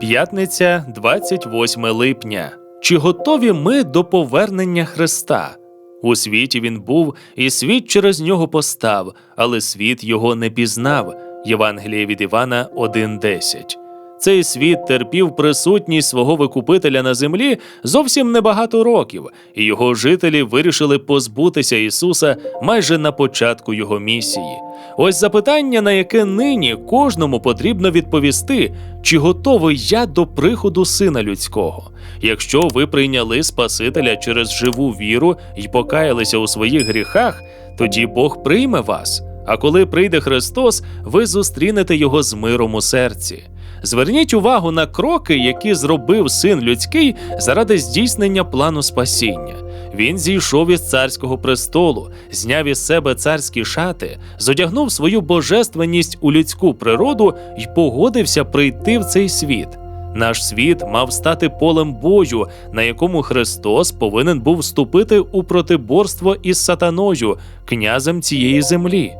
П'ятниця, 28 липня. Чи готові ми до повернення Христа? У світі він був, і світ через нього постав, але світ його не пізнав. Євангеліє від Івана 1.10. Цей світ терпів присутність свого викупителя на землі зовсім небагато років, і його жителі вирішили позбутися Ісуса майже на початку його місії. Ось запитання, на яке нині кожному потрібно відповісти, чи готовий я до приходу Сина Людського. Якщо ви прийняли Спасителя через живу віру і покаялися у своїх гріхах, тоді Бог прийме вас. А коли прийде Христос, ви зустрінете його з миром у серці. Зверніть увагу на кроки, які зробив син людський заради здійснення плану спасіння. Він зійшов із царського престолу, зняв із себе царські шати, зодягнув свою божественність у людську природу і погодився прийти в цей світ. Наш світ мав стати полем бою, на якому Христос повинен був вступити у протиборство із сатаною, князем цієї землі.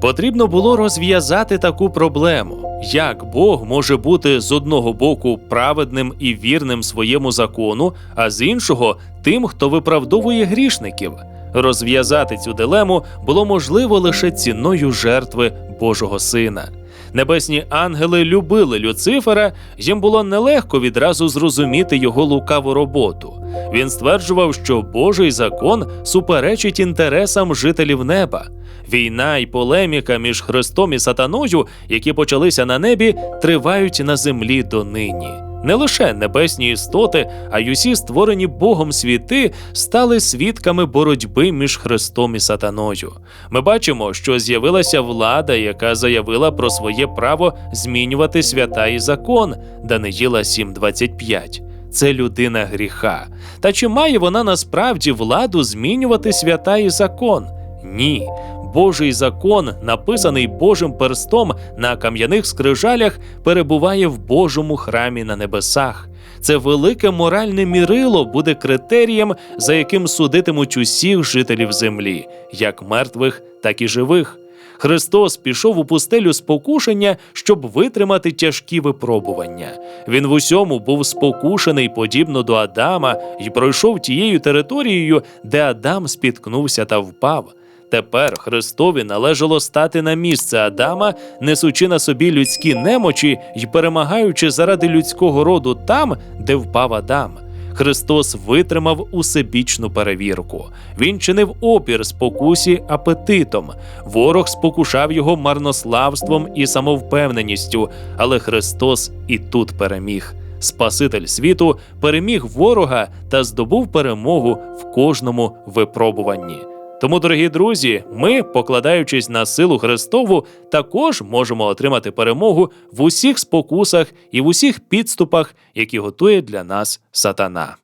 Потрібно було розв'язати таку проблему, як Бог може бути з одного боку праведним і вірним своєму закону, а з іншого тим, хто виправдовує грішників. Розв'язати цю дилему було можливо лише ціною жертви Божого Сина. Небесні ангели любили Люцифера, їм було нелегко відразу зрозуміти його лукаву роботу. Він стверджував, що Божий закон суперечить інтересам жителів неба. Війна і полеміка між Христом і Сатаною, які почалися на небі, тривають на землі донині. Не лише небесні істоти, а й усі створені Богом світи стали свідками боротьби між Христом і Сатаною. Ми бачимо, що з'явилася влада, яка заявила про своє право змінювати свята і закон. Даниїла 7.25. Це людина гріха. Та чи має вона насправді владу змінювати свята і закон? Ні. Божий закон, написаний Божим перстом на кам'яних скрижалях, перебуває в Божому храмі на небесах. Це велике моральне мірило буде критерієм, за яким судитимуть усіх жителів землі, як мертвих, так і живих. Христос пішов у пустелю спокушення, щоб витримати тяжкі випробування. Він в усьому був спокушений подібно до Адама і пройшов тією територією, де Адам спіткнувся та впав. Тепер Христові належало стати на місце Адама, несучи на собі людські немочі й перемагаючи заради людського роду там, де впав Адам. Христос витримав усебічну перевірку. Він чинив опір спокусі апетитом. Ворог спокушав його марнославством і самовпевненістю, але Христос і тут переміг. Спаситель світу переміг ворога та здобув перемогу в кожному випробуванні. Тому, дорогі друзі, ми, покладаючись на силу Христову, також можемо отримати перемогу в усіх спокусах і в усіх підступах, які готує для нас сатана.